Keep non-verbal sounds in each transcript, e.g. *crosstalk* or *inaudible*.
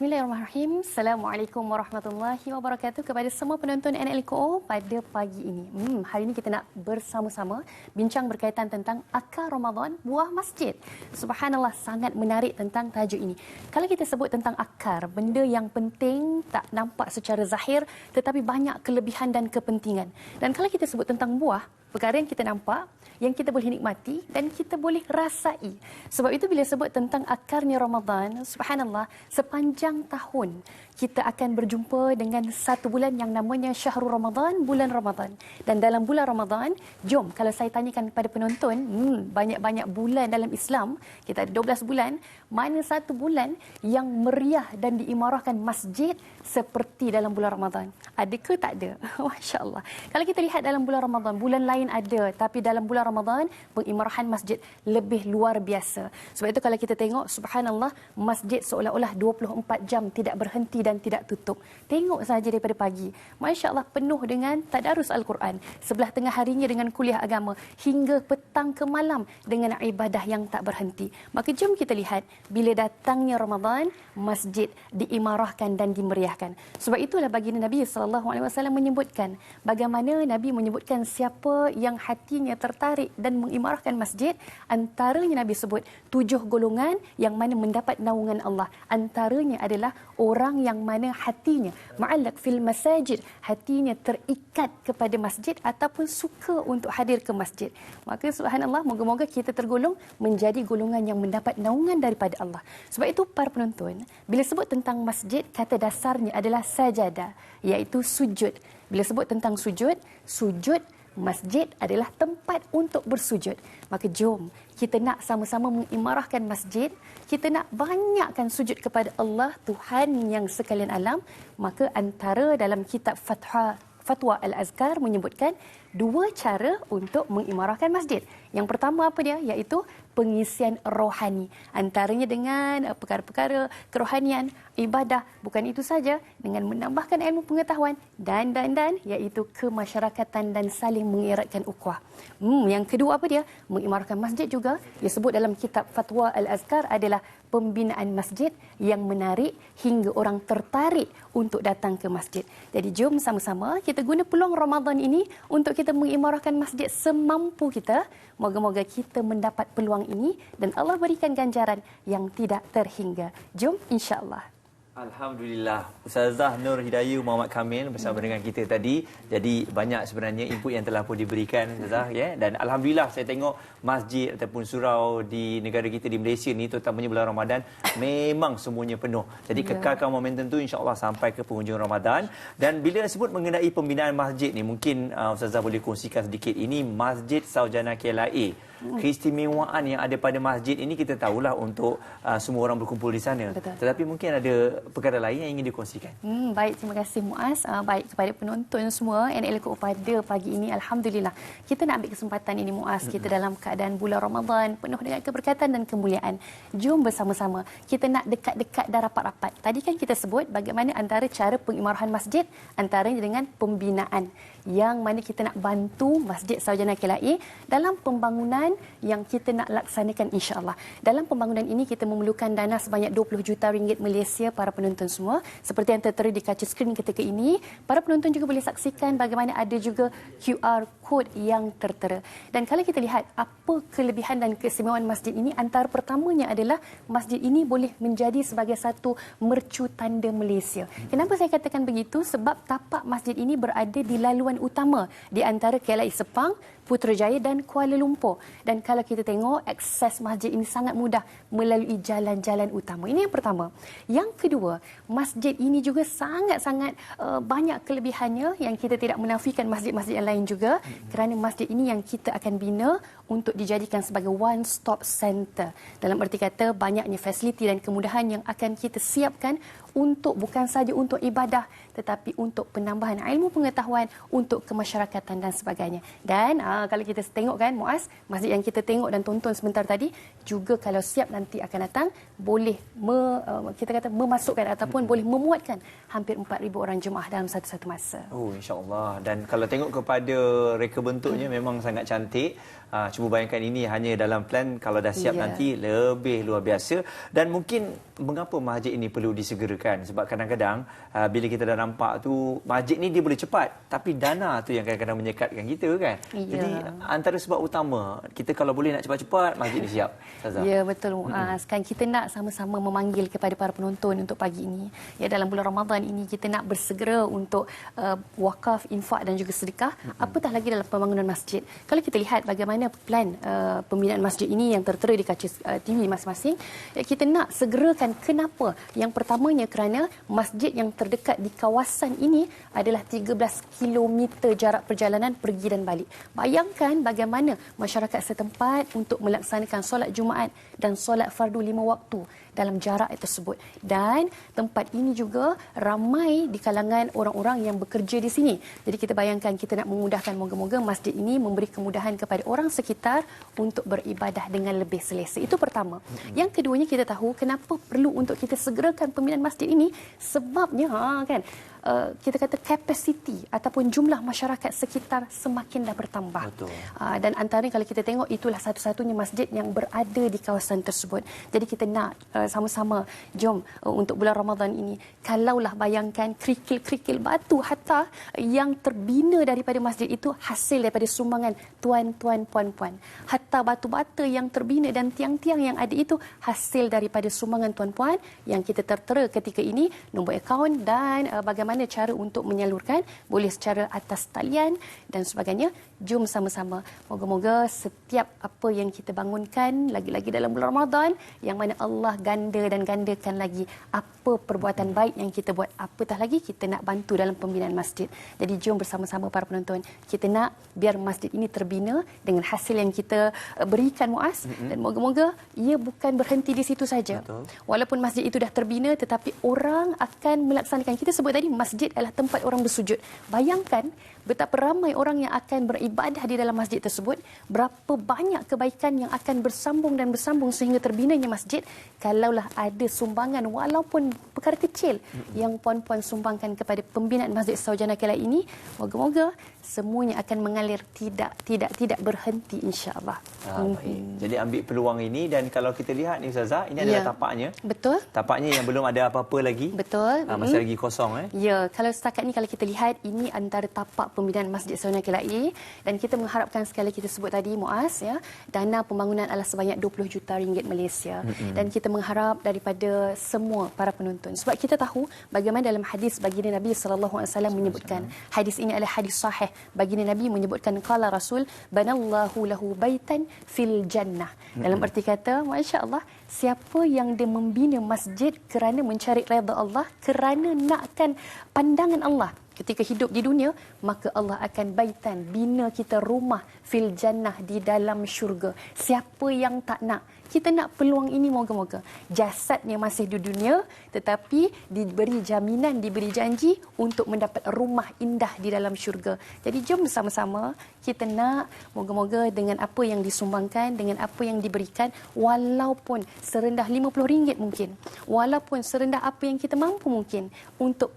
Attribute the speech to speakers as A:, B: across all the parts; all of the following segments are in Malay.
A: Bismillahirrahmanirrahim. Assalamualaikum warahmatullahi wabarakatuh kepada semua penonton NLKO pada pagi ini. Hmm, hari ini kita nak bersama-sama bincang berkaitan tentang akar Ramadan buah masjid. Subhanallah sangat menarik tentang tajuk ini. Kalau kita sebut tentang akar, benda yang penting tak nampak secara zahir tetapi banyak kelebihan dan kepentingan. Dan kalau kita sebut tentang buah, perkara yang kita nampak yang kita boleh nikmati dan kita boleh rasai. Sebab itu bila sebut tentang akarnya Ramadan, subhanallah, sepanjang tahun kita akan berjumpa dengan satu bulan yang namanya Syahrul Ramadan, bulan Ramadan. Dan dalam bulan Ramadan, jom kalau saya tanyakan kepada penonton, hmm, banyak-banyak bulan dalam Islam, kita ada 12 bulan, mana satu bulan yang meriah dan diimarahkan masjid seperti dalam bulan Ramadan? Ada ke tak ada? *laughs* Masya Allah. Kalau kita lihat dalam bulan Ramadan, bulan lain ada, tapi dalam bulan Ramadan pengimarahan masjid lebih luar biasa. Sebab itu kalau kita tengok subhanallah masjid seolah-olah 24 jam tidak berhenti dan tidak tutup. Tengok saja daripada pagi. Masya-Allah penuh dengan tadarus Al-Quran. Sebelah tengah harinya dengan kuliah agama hingga petang ke malam dengan ibadah yang tak berhenti. Maka jom kita lihat bila datangnya Ramadan masjid diimarahkan dan dimeriahkan. Sebab itulah baginda Nabi sallallahu alaihi wasallam menyebutkan bagaimana Nabi menyebutkan siapa yang hatinya tertarik dan mengimarahkan masjid antaranya Nabi sebut tujuh golongan yang mana mendapat naungan Allah. Antaranya adalah orang yang mana hatinya ma'allak fil masajid hatinya terikat kepada masjid ataupun suka untuk hadir ke masjid. Maka subhanallah moga-moga kita tergolong menjadi golongan yang mendapat naungan daripada Allah. Sebab itu para penonton bila sebut tentang masjid kata dasarnya adalah sajadah iaitu sujud. Bila sebut tentang sujud sujud masjid adalah tempat untuk bersujud. Maka jom kita nak sama-sama mengimarahkan masjid, kita nak banyakkan sujud kepada Allah Tuhan yang sekalian alam, maka antara dalam kitab Fatwa Fatwa Al-Azkar menyebutkan dua cara untuk mengimarahkan masjid. Yang pertama apa dia? Iaitu pengisian rohani. Antaranya dengan uh, perkara-perkara kerohanian, ibadah. Bukan itu saja, dengan menambahkan ilmu pengetahuan dan dan dan iaitu kemasyarakatan dan saling mengeratkan ukhuwah. Hmm, yang kedua apa dia? Mengimarahkan masjid juga. Dia sebut dalam kitab Fatwa Al-Azkar adalah pembinaan masjid yang menarik hingga orang tertarik untuk datang ke masjid. Jadi jom sama-sama kita guna peluang Ramadan ini untuk kita mengimarahkan masjid semampu kita. Moga-moga kita mendapat peluang ini dan Allah berikan ganjaran yang tidak terhingga. Jom insya-Allah.
B: Alhamdulillah. Ustazah Nur Hidayu Muhammad Kamil bersama hmm. dengan kita tadi. Jadi banyak sebenarnya input yang telah pun diberikan Ustazah ya dan alhamdulillah saya tengok masjid ataupun surau di negara kita di Malaysia ni terutamanya bulan Ramadan memang semuanya penuh. Jadi ya. kekalkan momentum tu insya-Allah sampai ke penghujung Ramadan dan bila sebut mengenai pembinaan masjid ni mungkin uh, Ustazah boleh kongsikan sedikit ini Masjid Saujana KLIA keistimewaan yang ada pada masjid ini kita tahulah untuk uh, semua orang berkumpul di sana. Betul. Tetapi mungkin ada perkara lain yang ingin dikongsikan.
A: Hmm, baik, terima kasih Muaz. Uh, baik kepada penonton semua NL pada pagi ini alhamdulillah. Kita nak ambil kesempatan ini Muaz. Kita hmm. dalam keadaan bulan Ramadan penuh dengan keberkatan dan kemuliaan. Jom bersama-sama kita nak dekat-dekat dan rapat-rapat. Tadi kan kita sebut bagaimana antara cara pengimarahan masjid antaranya dengan pembinaan yang mana kita nak bantu Masjid Sarjana Kelai dalam pembangunan yang kita nak laksanakan insya-Allah. Dalam pembangunan ini kita memerlukan dana sebanyak 20 juta ringgit Malaysia para penonton semua. Seperti yang tertera di kaca skrin ketika ini, para penonton juga boleh saksikan bagaimana ada juga QR code yang tertera. Dan kalau kita lihat apa kelebihan dan keistimewaan masjid ini, antara pertamanya adalah masjid ini boleh menjadi sebagai satu mercu tanda Malaysia. Kenapa saya katakan begitu? Sebab tapak masjid ini berada di laluan utama di antara KLIA Sepang, Putrajaya dan Kuala Lumpur. Dan kalau kita tengok, akses masjid ini sangat mudah melalui jalan-jalan utama. Ini yang pertama. Yang kedua, masjid ini juga sangat-sangat uh, banyak kelebihannya yang kita tidak menafikan masjid-masjid yang lain juga kerana masjid ini yang kita akan bina untuk dijadikan sebagai one-stop center. Dalam erti kata, banyaknya fasiliti dan kemudahan yang akan kita siapkan untuk bukan saja untuk ibadah tetapi untuk penambahan ilmu pengetahuan untuk kemasyarakatan dan sebagainya. Dan aa, ah, kalau kita tengok kan Muaz, masjid yang kita tengok dan tonton sebentar tadi juga kalau siap nanti akan datang boleh me, uh, kita kata memasukkan ataupun hmm. boleh memuatkan hampir 4000 orang jemaah dalam satu-satu masa.
B: Oh insya-Allah. Dan kalau tengok kepada reka bentuknya hmm. memang sangat cantik. Ha, cuba bayangkan ini hanya dalam plan kalau dah siap yeah. nanti lebih luar biasa dan mungkin mengapa masjid ini perlu disegerakan kan sebab kadang-kadang uh, bila kita dah nampak tu masjid ni dia boleh cepat tapi dana tu yang kadang-kadang menyekatkan kita kan.
A: Ya.
B: Jadi antara sebab utama kita kalau boleh nak cepat-cepat masjid ni siap. Ustazah.
A: Ya betul Muaz. Kan kita nak sama-sama memanggil kepada para penonton untuk pagi ini. Ya dalam bulan Ramadan ini kita nak bersegera untuk uh, wakaf, infak dan juga sedekah. Apatah lagi dalam pembangunan masjid. Kalau kita lihat bagaimana plan uh, pembinaan masjid ini yang tertera di kaca uh, TV masing-masing, ya, kita nak segerakan kenapa? Yang pertamanya kerana masjid yang terdekat di kawasan ini adalah 13 km jarak perjalanan pergi dan balik. Bayangkan bagaimana masyarakat setempat untuk melaksanakan solat Jumaat dan solat fardu lima waktu dalam jarak tersebut. Dan tempat ini juga ramai di kalangan orang-orang yang bekerja di sini. Jadi kita bayangkan kita nak memudahkan moga-moga masjid ini memberi kemudahan kepada orang sekitar untuk beribadah dengan lebih selesa. Itu pertama. Yang keduanya kita tahu kenapa perlu untuk kita segerakan pembinaan masjid ini sebabnya ha kan Uh, kita kata capacity ataupun jumlah masyarakat sekitar semakin dah bertambah.
B: Betul.
A: Uh, dan antaranya kalau kita tengok itulah satu-satunya masjid yang berada di kawasan tersebut. Jadi kita nak uh, sama-sama jom uh, untuk bulan Ramadan ini kalaulah bayangkan kerikil-kerikil batu hatta yang terbina daripada masjid itu hasil daripada sumbangan tuan-tuan puan-puan. Hatta batu bata yang terbina dan tiang-tiang yang ada itu hasil daripada sumbangan tuan-puan yang kita tertera ketika ini nombor akaun dan uh, bagaimana bagaimana cara untuk menyalurkan boleh secara atas talian dan sebagainya jom sama-sama. Moga-moga setiap apa yang kita bangunkan lagi-lagi dalam bulan Ramadan yang mana Allah ganda dan gandakan lagi apa perbuatan baik yang kita buat. Apatah lagi kita nak bantu dalam pembinaan masjid. Jadi jom bersama-sama para penonton. Kita nak biar masjid ini terbina dengan hasil yang kita uh, berikan muas mm-hmm. dan moga-moga ia bukan berhenti di situ saja. Betul. walaupun masjid itu dah terbina tetapi orang akan melaksanakan. Kita sebut tadi masjid adalah tempat orang bersujud. Bayangkan betapa ramai orang yang akan beribadah di dalam masjid tersebut, berapa banyak kebaikan yang akan bersambung dan bersambung sehingga terbinanya masjid kalaulah ada sumbangan walaupun perkara kecil yang puan-puan sumbangkan kepada pembinaan Masjid Saujana Kelai ini, moga-moga semuanya akan mengalir tidak tidak tidak berhenti insya-Allah.
B: Ah, hmm. Jadi ambil peluang ini dan kalau kita lihat ni Ustazah, ini adalah ya. tapaknya.
A: Betul.
B: Tapaknya yang belum ada apa-apa lagi.
A: Betul.
B: Ha, masih hmm. lagi kosong eh.
A: Ya, kalau setakat ni kalau kita lihat ini antara tapak pembinaan Masjid Saujana Kelai dan kita mengharapkan sekali kita sebut tadi Muaz ya, dana pembangunan adalah sebanyak 20 juta ringgit Malaysia. Hmm. dan kita mengharap daripada semua para penonton. Sebab kita tahu bagaimana dalam hadis baginda Nabi sallallahu alaihi wasallam menyebutkan. Hadis ini adalah hadis sahih. Baginda Nabi menyebutkan qala Rasul banallahu lahu baitan fil jannah. Dalam arti kata, masya-Allah, siapa yang dia membina masjid kerana mencari redha Allah, kerana nakkan pandangan Allah ketika hidup di dunia, maka Allah akan baitan bina kita rumah fil jannah di dalam syurga. Siapa yang tak nak kita nak peluang ini moga-moga. Jasadnya masih di dunia tetapi diberi jaminan, diberi janji untuk mendapat rumah indah di dalam syurga. Jadi jom bersama-sama kita nak moga-moga dengan apa yang disumbangkan, dengan apa yang diberikan walaupun serendah RM50 mungkin, walaupun serendah apa yang kita mampu mungkin untuk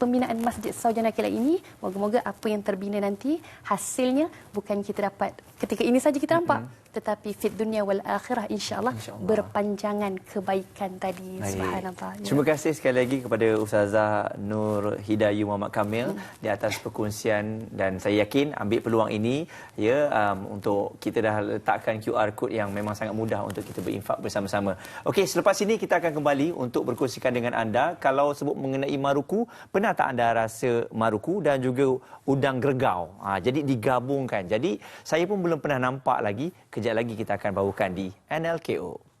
A: pembinaan Masjid Saujana Kila ini, moga-moga apa yang terbina nanti hasilnya bukan kita dapat ketika ini saja kita nampak mm-hmm. Tetapi fit dunia wal akhirah insyaallah Insya berpanjangan kebaikan tadi Baik. subhanallah
B: ya. terima kasih sekali lagi kepada ustazah Nur Hidayu Muhammad Kamil mm. di atas perkongsian dan saya yakin ambil peluang ini ya um, untuk kita dah letakkan QR code yang memang sangat mudah untuk kita berinfak bersama-sama okey selepas ini kita akan kembali untuk berkongsikan dengan anda kalau sebut mengenai maruku pernah tak anda rasa maruku dan juga udang gergau ha, jadi digabungkan jadi saya pun belum pernah nampak lagi, kejap lagi kita akan bawakan di NLKO.